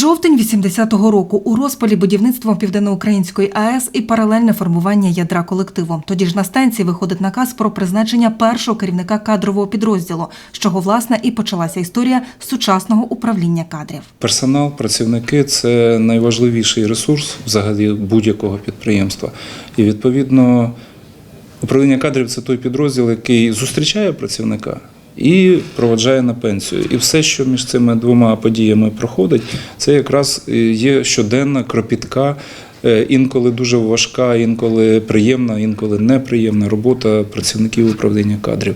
Жовтень 80-го року у розпалі будівництва Південноукраїнської АЕС і паралельне формування ядра колективу. Тоді ж на станції виходить наказ про призначення першого керівника кадрового підрозділу, з чого власне і почалася історія сучасного управління кадрів. Персонал, працівники це найважливіший ресурс взагалі будь-якого підприємства. І відповідно управління кадрів це той підрозділ, який зустрічає працівника. І проводжає на пенсію. І все, що між цими двома подіями проходить, це якраз є щоденна, кропітка, е, інколи дуже важка, інколи приємна, інколи неприємна робота працівників управління кадрів.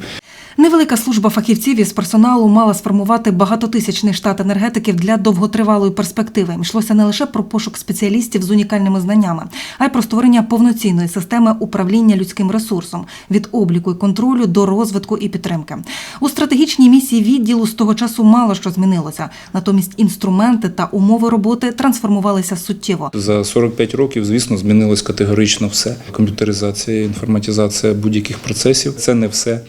Невелика служба фахівців із персоналу мала сформувати багатотисячний штат енергетиків для довготривалої перспективи. Йшлося не лише про пошук спеціалістів з унікальними знаннями, а й про створення повноцінної системи управління людським ресурсом від обліку і контролю до розвитку і підтримки. У стратегічній місії відділу з того часу мало що змінилося. Натомість інструменти та умови роботи трансформувалися суттєво. За 45 років, звісно, змінилось категорично все. Комп'ютеризація, інформатизація будь-яких процесів це не все.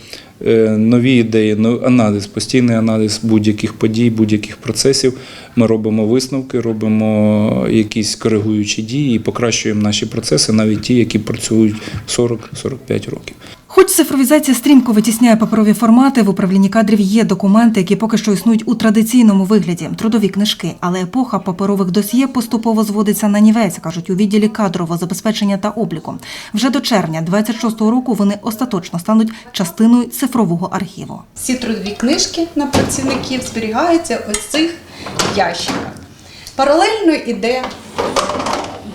Е, Нові ідеї, аналіз, постійний аналіз будь-яких подій, будь-яких процесів. Ми робимо висновки, робимо якісь коригуючі дії і покращуємо наші процеси, навіть ті, які працюють 40-45 років. Хоч цифровізація стрімко витісняє паперові формати, в управлінні кадрів є документи, які поки що існують у традиційному вигляді трудові книжки, але епоха паперових досьє поступово зводиться на нівець, кажуть у відділі кадрового забезпечення та обліку. Вже до червня 26-го року вони остаточно стануть частиною цифрового архіву. Всі трудові книжки на працівників зберігаються в цих ящиках. Паралельно йде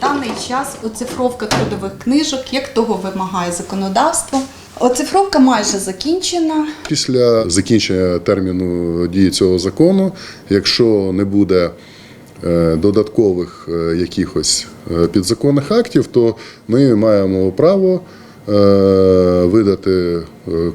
даний час оцифровка трудових книжок, як того вимагає законодавство. Оцифровка майже закінчена. Після закінчення терміну дії цього закону, якщо не буде е, додаткових е, якихось е, підзаконних актів, то ми маємо право видати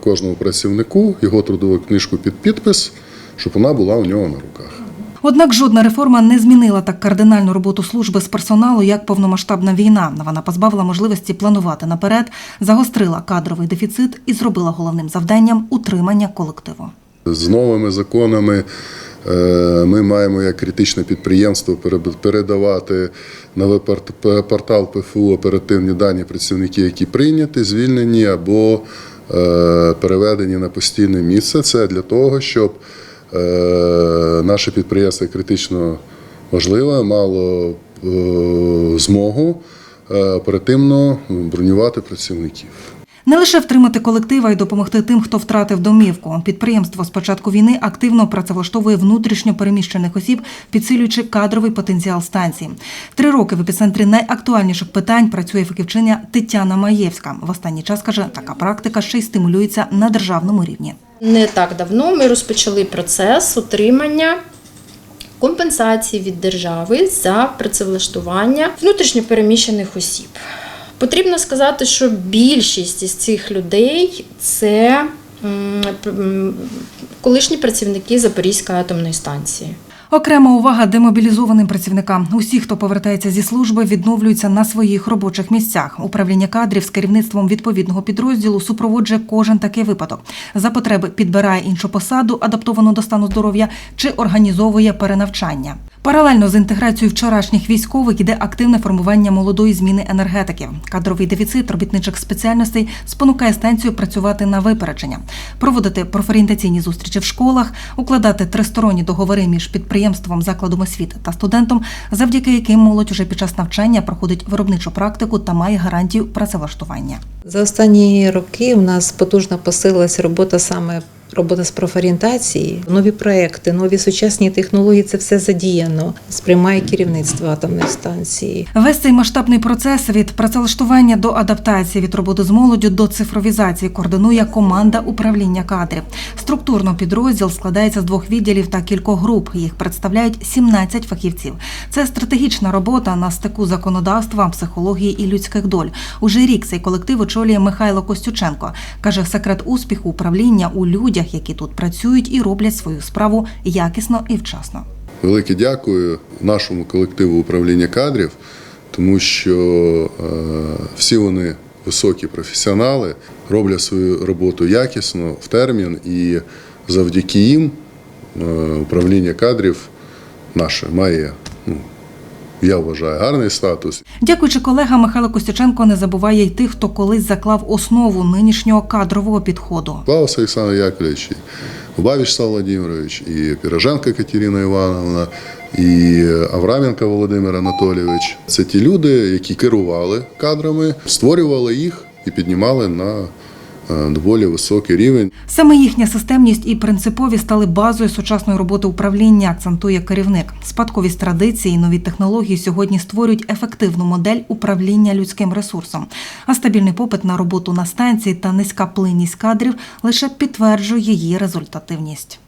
кожному працівнику його трудову книжку під підпис, щоб вона була у нього на руках. Однак жодна реформа не змінила так кардинальну роботу служби з персоналу, як повномасштабна війна. Вона позбавила можливості планувати наперед, загострила кадровий дефіцит і зробила головним завданням утримання колективу. З новими законами е, ми маємо як критичне підприємство пере- передавати на портал ПФУ оперативні дані працівників, які прийняті, звільнені або е, переведені на постійне місце. Це для того, щоб наше підприємство критично важливе мало е, змогу е, оперативно бронювати працівників. Не лише втримати колектив, а й допомогти тим, хто втратив домівку. Підприємство з початку війни активно працевлаштовує внутрішньо переміщених осіб, підсилюючи кадровий потенціал станції. Три роки в епіцентрі найактуальніших питань працює фахівчиня Тетяна Маєвська. В останній час каже, така практика ще й стимулюється на державному рівні. Не так давно ми розпочали процес отримання компенсації від держави за працевлаштування внутрішньопереміщених осіб. Потрібно сказати, що більшість із цих людей це колишні працівники Запорізької атомної станції. Окрема увага демобілізованим працівникам. Усі, хто повертається зі служби, відновлюються на своїх робочих місцях. Управління кадрів з керівництвом відповідного підрозділу супроводжує кожен такий випадок. За потреби підбирає іншу посаду, адаптовану до стану здоров'я, чи організовує перенавчання. Паралельно з інтеграцією вчорашніх військових іде активне формування молодої зміни енергетиків. Кадровий дефіцит робітничих спеціальностей спонукає станцію працювати на випередження, проводити профорієнтаційні зустрічі в школах, укладати тристоронні договори між підприємством, закладом освіти та студентом, завдяки яким молодь уже під час навчання проходить виробничу практику та має гарантію працевлаштування. За останні роки у нас потужно посилилася робота саме робота з профорієнтації, нові проекти, нові сучасні технології це все задіяно. Сприймає керівництво атомної станції. Весь цей масштабний процес від працевлаштування до адаптації від роботи з молоддю до цифровізації координує команда управління кадрів. Структурно підрозділ складається з двох відділів та кількох груп. Їх представляють 17 фахівців. Це стратегічна робота на стику законодавства, психології і людських доль. Уже рік цей колектив очолює Михайло Костюченко. каже, секрет успіху управління у людях, які тут працюють і роблять свою справу якісно і вчасно. Велике дякую нашому колективу управління кадрів, тому що е, всі вони високі професіонали, роблять свою роботу якісно в термін, і завдяки їм е, управління кадрів наше має я вважаю, гарний статус. Дякуючи колегам, Михайло Костюченко не забуває й тих, хто колись заклав основу нинішнього кадрового підходу. Клаус Олександр Яковлевич, Бабіч Сав Владимирович, і Піроженко Катерина Івановна, і Авраменко Володимир Анатолійович. Це ті люди, які керували кадрами, створювали їх і піднімали на доволі високий рівень. Саме їхня системність і принципові стали базою сучасної роботи управління, акцентує керівник. Спадковість традицій і нові технології сьогодні створюють ефективну модель управління людським ресурсом. А стабільний попит на роботу на станції та низька плинність кадрів лише підтверджує її результативність.